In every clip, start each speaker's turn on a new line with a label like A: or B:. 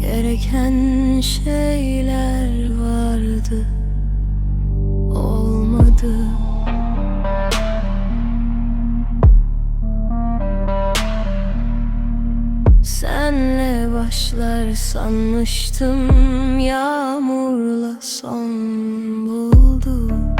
A: gereken şeyler vardı. Olmadı. Senle başlar sanmıştım Yağmurla son Buldu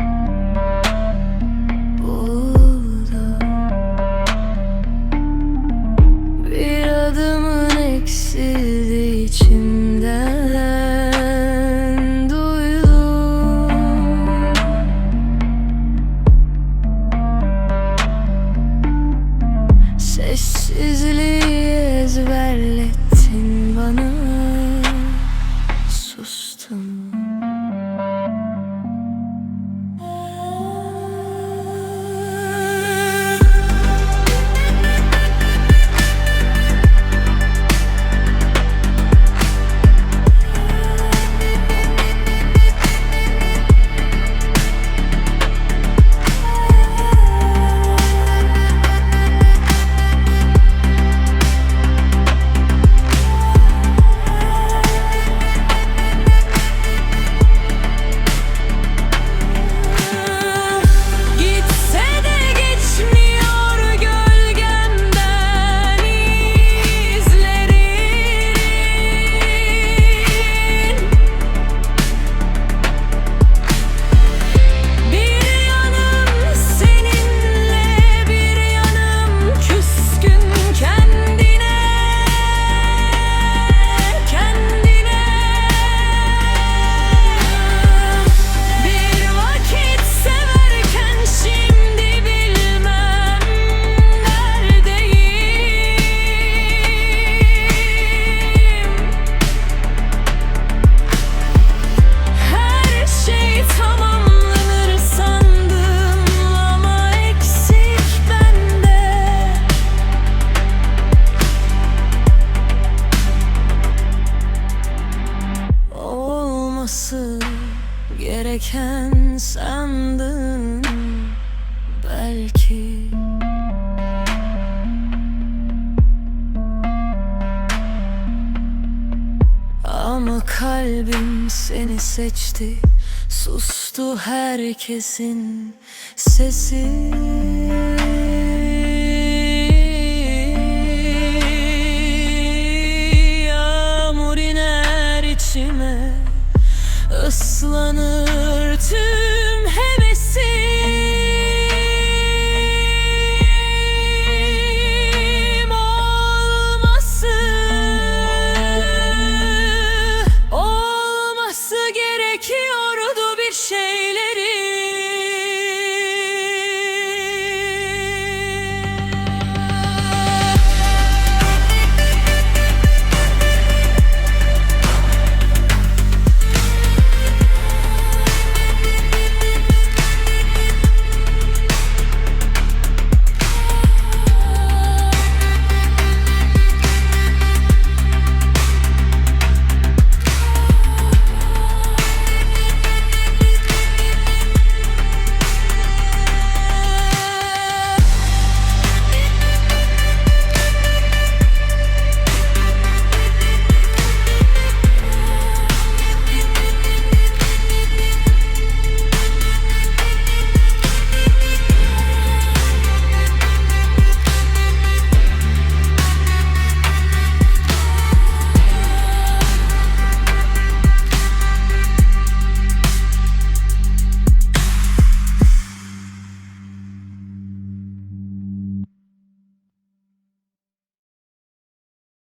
A: Olması gereken sandın belki. Ama kalbim seni seçti Sustu herkesin sesi